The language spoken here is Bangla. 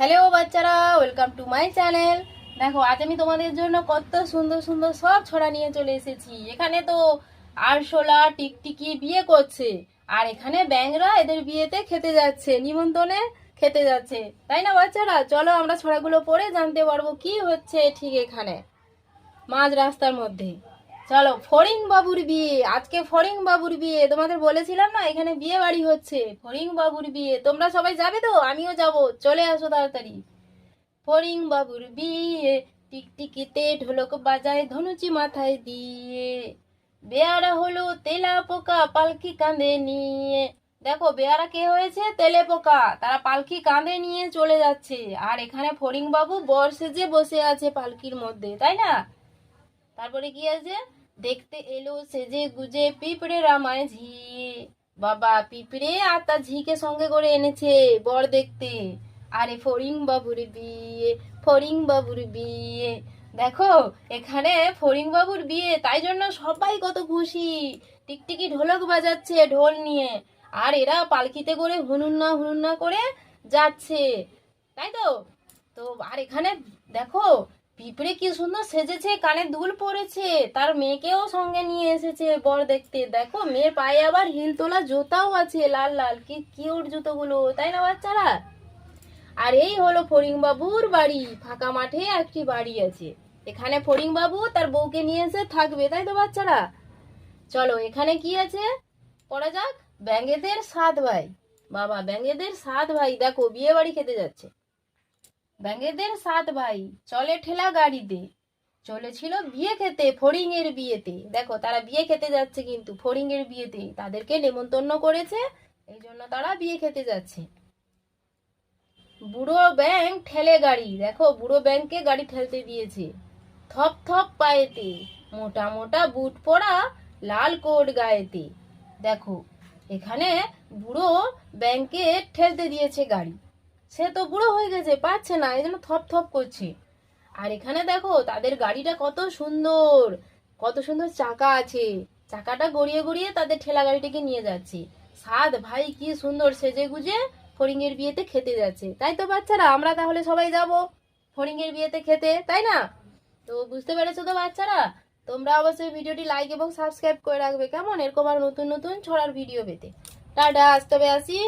হ্যালো বাচ্চারা ওয়েলকাম টু মাই চ্যানেল দেখো, আজ আমি তোমাদের জন্য কত সুন্দর সুন্দর সব ছড়া নিয়ে চলে এসেছি। এখানে তো আরশোলা, টিকটিকি বিয়ে করছে, আর এখানে ব্যাংরা এদের বিয়েতে খেতে যাচ্ছে, নিমন্ত্রণে খেতে যাচ্ছে। তাই না বাচ্চারা? চলো আমরা ছড়াগুলো পড়ে জানতে পারব কি হচ্ছে ঠিক এখানে, মাঝ রাস্তার মধ্যে। চলো ফরিং বাবুর বিয়ে। আজকে ফরিং বাবুর বিয়ে। তোমাদের বলেছিলাম না, এখানে বিয়ে বাড়ি হচ্ছে। ফরিং বাবুর বিয়ে। তোমরা সবাই যাবে তো? আমিও যাব। চলে আসো তাড়াতাড়ি। ফরিং বাবুর বিয়ে, টিকটিকিতে ঢোলক বাজায় ধনুচি মাথায় দিয়ে। বেয়ারা হলো তেলা পোকা, পালকি কাঁধে নিয়ে। দেখো, বেয়ারা কে হয়েছে? তেলে পোকা। তারা পালকি কাঁধে নিয়ে চলে যাচ্ছে। আর এখানে ফরিং বাবু বর সেজে বসে আছে পালকির মধ্যে, তাই না? তারপরে কি আছে? দেখতে এলো সেজে গুজে পিঁপড়ে রামায় ঝি বাবা পিঁপড়ে আর তার ঝিকে সঙ্গে করে এনেছে বর দেখতে। আরে ফরিং বাবুর বিয়ে ফরিং বাবুর বিয়ে। দেখো, এখানে ফরিং বাবুর বিয়ে, তাই জন্য সবাই কত খুশি। টিকটিকি ঢোলক বাজাচ্ছে ঢোল নিয়ে। আর এরা পালকিতে করে হুনুন্না হুনুন্না করে যাচ্ছে। তাই তো? তো আর এখানে দেখো পিঁপড়ে কি সুন্দর সেজেছে, কানে দুল পরেছে তার মেয়েকেও সঙ্গে নিয়ে এসেছে বর দেখতে। দেখো, মেয়ের পায়ে আবার হিল তোলা জুতাও আছে, লাল লাল। কি কিউট জুতোগুলো, তাই না বাচ্চারা? আর এই হলো ফরিং বাবুর বাড়ি। ফাঁকা মাঠে একটি বাড়ি আছে। এখানে ফরিং বাবু তার বউকে নিয়ে এসে থাকবে, তাই তো বাচ্চারা? চলো, এখানে কি আছে? পড়া যাক। ব্যাঙ্গেদের সাত ভাই। বাবা ব্যাঙ্গেদের সাত ভাই। দেখো বিয়ে বাড়ি খেতে যাচ্ছে। ব্যাঙ্গেদের সাত ভাই, চলে ঠেলা গাড়িতে। চলেছিল বিয়ে খেতে ফড়িং এর বিয়েতে। দেখো, তারা বিয়ে খেতে যাচ্ছে কিন্তু ফড়িং এর বিয়েতে। তাদেরকে নেমন্তন্ন করেছে এই জন্য তারা বিয়ে খেতে যাচ্ছে। বুড়ো ব্যাংক ঠেলে গাড়ি। দেখো, বুড়ো ব্যাংকে গাড়ি ঠেলতে দিয়েছে। থপ থপ পায়েতে, মোটা মোটা বুট পরা লাল কোট গায়েতে। দেখো, এখানে বুড়ো ব্যাংকে ঠেলতে দিয়েছে গাড়ি। সে তো বুড়ো হয়ে গেছে পাচ্ছে না, এই জন্য থপ থপ করছে। আর এখানে দেখো, তাদের গাড়িটা কত সুন্দর কত সুন্দর চাকা আছে। চাকাটা গড়িয়ে গড়িয়ে তাদের ঠেলা গাড়িটাকে নিয়ে যাচ্ছে। সাত ভাই, কি সুন্দর সেজে গুজে ফড়িংয়ের বিয়েতে খেতে যাচ্ছে। তাই তো বাচ্চারা, আমরা তাহলে সবাই যাব ফড়িংয়ের বিয়েতে খেতে, তাই না? তো বুঝতে পেরেছ তো বাচ্চারা? তোমরা অবশ্যই ভিডিওটি লাইক এবং সাবস্ক্রাইব করে রাখবে, কেমন? এরকম আর নতুন নতুন ছড়ার ভিডিও পেতে। টাটা, আজ তবে আসি।